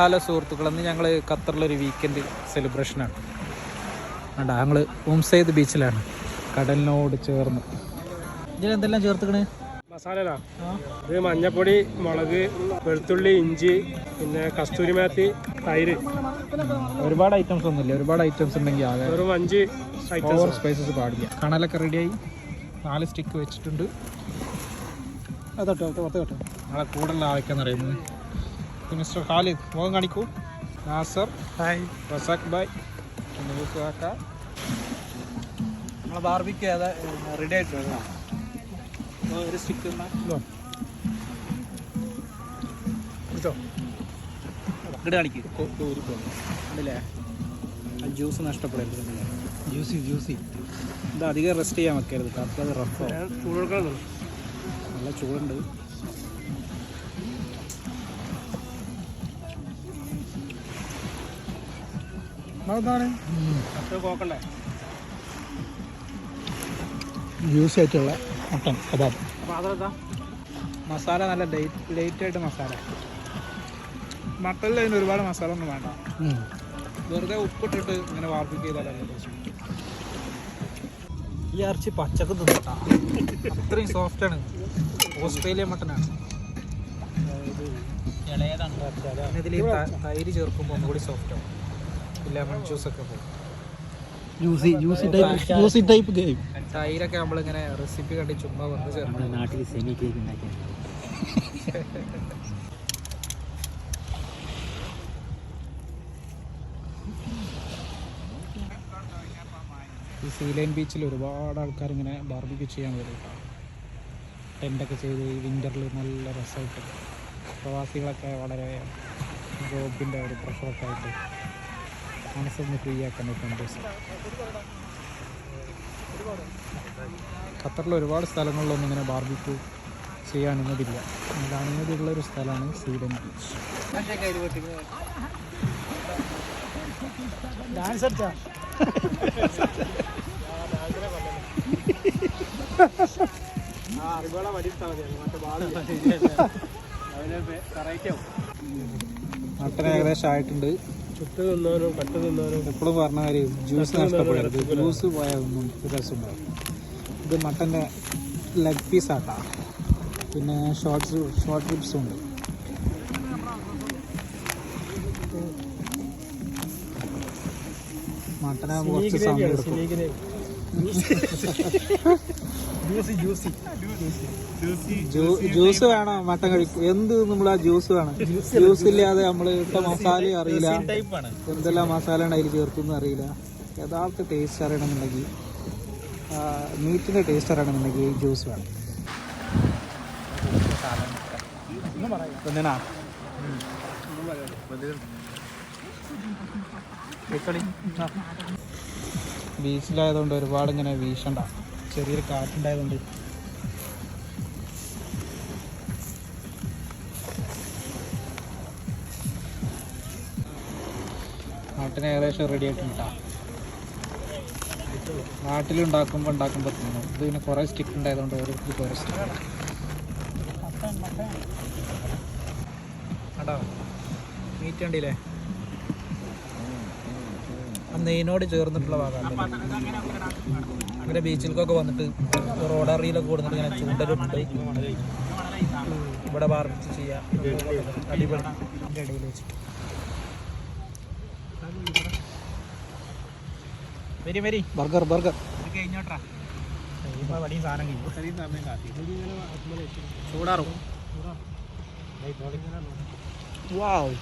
Hello സുഹൃത്തുക്കൾ അന്ന് ഞങ്ങൾ ഖത്തറിലൊരു വീക്കെൻഡ് സെലിബ്രേഷനാണ് വേണ്ട ഞങ്ങൾ ഉംസൈദ് ബീച്ചിലാണ് കടലിനോട് ചേർന്ന്. ഇതിൽ എന്തെല്ലാം ചേർത്തുക്കണ്? മസാല ഇത് മഞ്ഞപ്പൊടി മുളക് വെളുത്തുള്ളി ഇഞ്ചി പിന്നെ കസ്തൂരി മാത്തി തൈര്. ഒരുപാട് ഐറ്റംസ് ഒന്നുമില്ല. ഒരുപാട് ഐറ്റംസ് ഉണ്ടെങ്കിൽ ആകെ ഒരു അഞ്ച് ഓവർ ഐറ്റംസ് സ്പൈസസ് പാടില്ല. കണലൊക്കെ റെഡിയായി നാല് സ്റ്റിക്ക് വെച്ചിട്ടുണ്ട്. അതോട്ടോ അതോട്ടോ അതോട്ടോ നമ്മളെ കൂടുതലുള്ള ആൾക്കാന്ന് പറയുന്നത്. മിസ്റ്റർ ഖാലിദ് മുഖം കാണിക്കൂ. നാസർ ഹായ്. റസാഖ് ബായ് കാക്ക. നമ്മളെ ബാർബിക്ക് ഏതാ റെഡി ആയിട്ടുണ്ട് ഒരു സ്റ്റിക്ക് കുടിച്ചോ ഇവിടെ കാണിക്ക്. ഉണ്ടല്ലേ ആ ജ്യൂസ് നഷ്ടപ്പെടരുത് ജ്യൂസി ജ്യൂസി ഇത് അധികം റെസ്റ്റ് ചെയ്യാൻ വെക്കരുത്. കറക്റ്റ് അത് റഫ് ചൂട് നല്ല ചൂടുണ്ട്. ജ്യൂസി ആയിട്ടുള്ള മട്ടൺ കബാബ്. മസാല നല്ല ലൈറ്റ് ആയിട്ട് മസാല. മട്ടണിൽ അതിന് ഒരുപാട് മസാല ഒന്നും വേണ്ട. വെറുതെ ഉപ്പിട്ടിട്ട് ഇങ്ങനെ വാർപ്പിക്ക് ചെയ്താലല്ലേ ടേസ്റ്റ് ഈ ഇറച്ചി പച്ചക്ക് തിന്നിട്ടാ. അത്രയും സോഫ്റ്റ് ആണ്. ഓസ്ട്രേലിയ മട്ടനാണ് ഇളയതാണ്. ഇതിൽ തൈര് ചേർക്കുമ്പോൾ ഒന്നുകൂടി സോഫ്റ്റ് ആവും. ലെമൺ ജ്യൂസ് ഒക്കെ പോകും. Juicy juicy type juicy type game തൈരൊക്കെ നമ്മളിങ്ങനെ റെസിപ്പി കണ്ടി ചുമ്മാ വന്ന് ചേർന്നു നാട്ടിൽ സെമി കേക്ക് ഉണ്ടാക്കിയ ഈ സീലൈൻ ബീച്ചിൽ ഒരുപാട് ആൾക്കാർ ഇങ്ങനെ ബാർബിക്ക് ചെയ്യാൻ വരും ടെന്റൊക്കെ ചെയ്ത് ഈ വിന്ററിൽ നല്ല രസമായിട്ട് പ്രവാസികളൊക്കെ വളരെ ജോബിന്റെ ഒരു പ്രഷറൊക്കെ ആയിട്ട്. മനസ്സൊന്ന് ഫ്രീ ആക്കാൻ പറ്റും ഖത്തറിൽ ഒരുപാട് സ്ഥലങ്ങളിലൊന്നും ഇങ്ങനെ ബാർബിക്യൂ അതിൽ അനുമതിയുള്ള ഒരു സ്ഥലമാണ് സ്വീഡൻ ബീച്ച് ഡാൻസ് അടിച്ചാ? ആ അറിവുകളെ വടിയിട്ടാ മതി. മറ്റേ ബാളില്ല അതിനെ കറക്റ്റ് ആവും മട്ടൻ ഏകദേശം ആയിട്ടുണ്ട്. ചുട്ട് തിന്നാനും കട്ട് തിന്നാനും എപ്പോഴും പറഞ്ഞ കാര്യം ജ്യൂസ് നഷ്ടപ്പെടരുത്. ജ്യൂസ് പോയാൽ ഒന്നും ഒരു രസമുണ്ടാവും ഇത് മട്ടന്റെ ലെഗ് പീസ് ആട്ടാ. പിന്നെ ഷോർട്ട് ഷോർട്ട് റിബ്സും ഉണ്ട്. മട്ടനാകുമ്പോൾ കുറച്ച് സമയം എടുക്കും. ജ്യൂസി ജ്യൂസി ജ്യൂ- ജ്യൂസ് വേണം? മട്ടൻ കഴിക്കും. എന്ത് നമ്മൾ ആ ജ്യൂസ് വേണം? ജ്യൂസ് ഇല്ലാതെ നമ്മൾ ഇട്ട മസാല അറിയില്ല. എന്തെല്ലാം മസാല ഉണ്ട് അതിൽ ചേർക്കുന്നു അറിയില്ല. യഥാർത്ഥ ടേസ്റ്റ് അറിയണമെന്നുണ്ടെങ്കിൽ മീറ്റിന്റെ ടേസ്റ്റ് അറിയണമെന്നുണ്ടെങ്കിൽ ജ്യൂസ് വേണം. എന്തിനാ ബീച്ചിലായതുകൊണ്ട് ഒരുപാട് ഇങ്ങനെ വീശണ്ട. ചെറിയൊരു കാറ്റുണ്ടായതുകൊണ്ട്. നാട്ടിന് ഏകദേശം റെഡി ആയിട്ടുണ്ട് നാട്ടിലുണ്ടാക്കുമ്പോൾ ഉണ്ടാക്കുമ്പോൾ തിന്നു. ഇത് പിന്നെ കുറേ സ്റ്റിക്ക് ഉണ്ടായതുകൊണ്ട് ഓരോരുത്തർക്ക് ഓരോ സ്റ്റിക്ക് കണ്ടോ മീറ്റ് കണ്ടില്ലേ നെയ്നോട് ചേർന്നിട്ടുള്ള ഭാഗമാണ്. അങ്ങനെ ബീച്ചിലേക്കൊക്കെ വന്നിട്ട് റോഡറിയിലൊക്കെ കൊടുത്തിട്ട് ഇങ്ങനെ ചൂണ്ടലിട്ട് ഇവിടെ പാർപ്പിച്ച് ചെയ്യാം. അടിപൊളി. അതിന്റെ ഇടയിൽ വെച്ചിട്ട് വരി വരി. Burger burger. ഇത് കഴിഞ്ഞോട്ടാ വടിയും സാധനം കഴിഞ്ഞു. ചൂടാറും. വാവ്